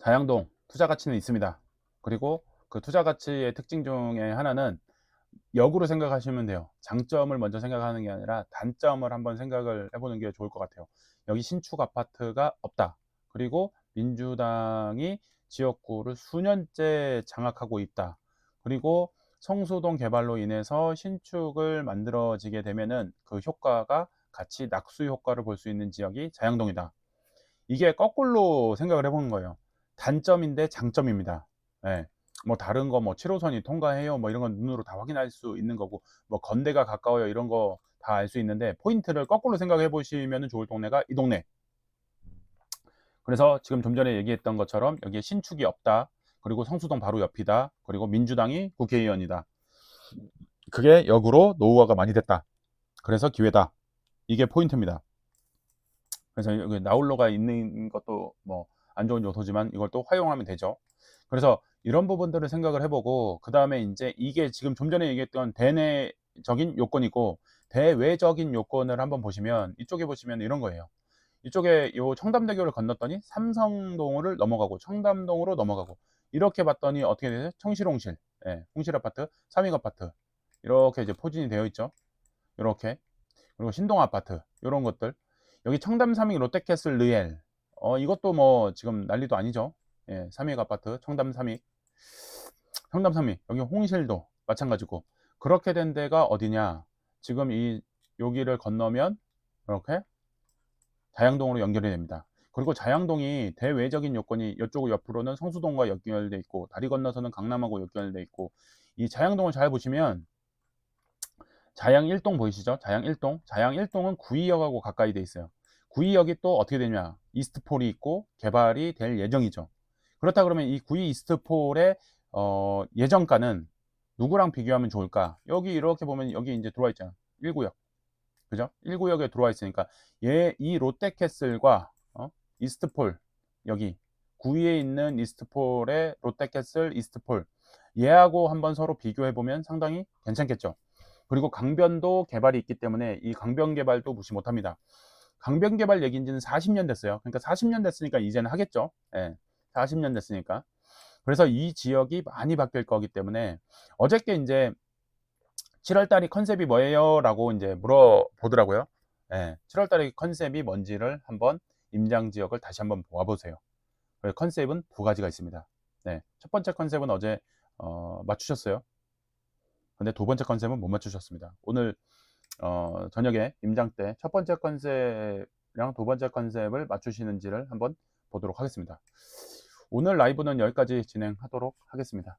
자양동 투자 가치는 있습니다. 그리고 그 투자 가치의 특징 중에 하나는 역으로 생각하시면 돼요. 장점을 먼저 생각하는 게 아니라 단점을 한번 생각을 해보는 게 좋을 것 같아요. 여기 신축 아파트가 없다. 그리고 민주당이 지역구를 수년째 장악하고 있다. 그리고 성수동 개발로 인해서 신축을 만들어지게 되면은 그 효과가 같이 낙수 효과를 볼 수 있는 지역이 자양동이다. 이게 거꾸로 생각을 해보는 거예요. 단점인데 장점입니다. 예. 뭐 다른 거 뭐 7호선이 통과해요. 뭐 이런 건 눈으로 다 확인할 수 있는 거고 뭐 건대가 가까워요. 이런 거 다 알 수 있는데 포인트를 거꾸로 생각해 보시면 좋을 동네가 이 동네. 그래서 지금 좀 전에 얘기했던 것처럼 여기에 신축이 없다. 그리고 성수동 바로 옆이다. 그리고 민주당이 국회의원이다. 그게 역으로 노후화가 많이 됐다. 그래서 기회다. 이게 포인트입니다. 그래서 여기 나홀로가 있는 것도 뭐 안 좋은 요소지만 이걸 또 활용하면 되죠 그래서 이런 부분들을 생각을 해보고 그 다음에 이제 이게 지금 좀 전에 얘기했던 대내적인 요건이고 대외적인 요건을 한번 보시면 이쪽에 보시면 이런 거예요. 이쪽에 요 청담대교를 건넜더니 삼성동을 넘어가고 청담동으로 넘어가고 이렇게 봤더니 어떻게 되죠? 청실홍실, 예, 홍실 아파트, 삼익 아파트 이렇게 이제 포진이 되어 있죠. 이렇게 그리고 신동 아파트 이런 것들 여기 청담 삼익 롯데캐슬 르엘 어 이것도 뭐 지금 난리도 아니죠. 예, 삼익 아파트 청담 삼익 청담 삼익 여기 홍실도 마찬가지고 그렇게 된 데가 어디냐 지금 이 여기를 건너면 이렇게 자양동으로 연결이 됩니다. 그리고 자양동이 대외적인 요건이 이쪽 옆으로는 성수동과 연결돼 있고 다리 건너서는 강남하고 연결돼 있고 이 자양동을 잘 보시면 자양 1동 보이시죠? 자양 1동. 자양 1동은 구의역하고 가까이 돼 있어요. 구의역이 또 어떻게 되냐? 이스트폴이 있고 개발이 될 예정이죠. 그렇다 그러면 이 구의 이스트폴의 어, 예정가는 누구랑 비교하면 좋을까? 여기 이렇게 보면 여기 이제 들어와 있잖아. 1구역. 그죠? 1구역에 들어와 있으니까 얘 이 롯데캐슬과 어? 이스트폴 여기 구위에 있는 이스트폴의 롯데캐슬 이스트폴 얘하고 한번 서로 비교해 보면 상당히 괜찮겠죠. 그리고 강변도 개발이 있기 때문에 이 강변 개발도 무시 못합니다. 강변 개발 얘기인 지는 40년 됐어요. 그러니까 40년 됐으니까 이제는 하겠죠. 예. 40년 됐으니까. 그래서 이 지역이 많이 바뀔 거기 때문에 어저께 이제 7월 달이 컨셉이 뭐예요? 라고 이제 물어보더라고요. 예, 7월 달의 컨셉이 뭔지를 한번 임장 지역을 다시 한번 보아보세요. 컨셉은 두 가지가 있습니다. 네, 첫 번째 컨셉은 어제 어, 맞추셨어요. 근데 두 번째 컨셉은 못 맞추셨습니다. 오늘 어, 저녁에 임장 때 첫 번째 컨셉이랑 두 번째 컨셉을 맞추시는지를 한번 보도록 하겠습니다. 오늘 라이브는 여기까지 진행하도록 하겠습니다.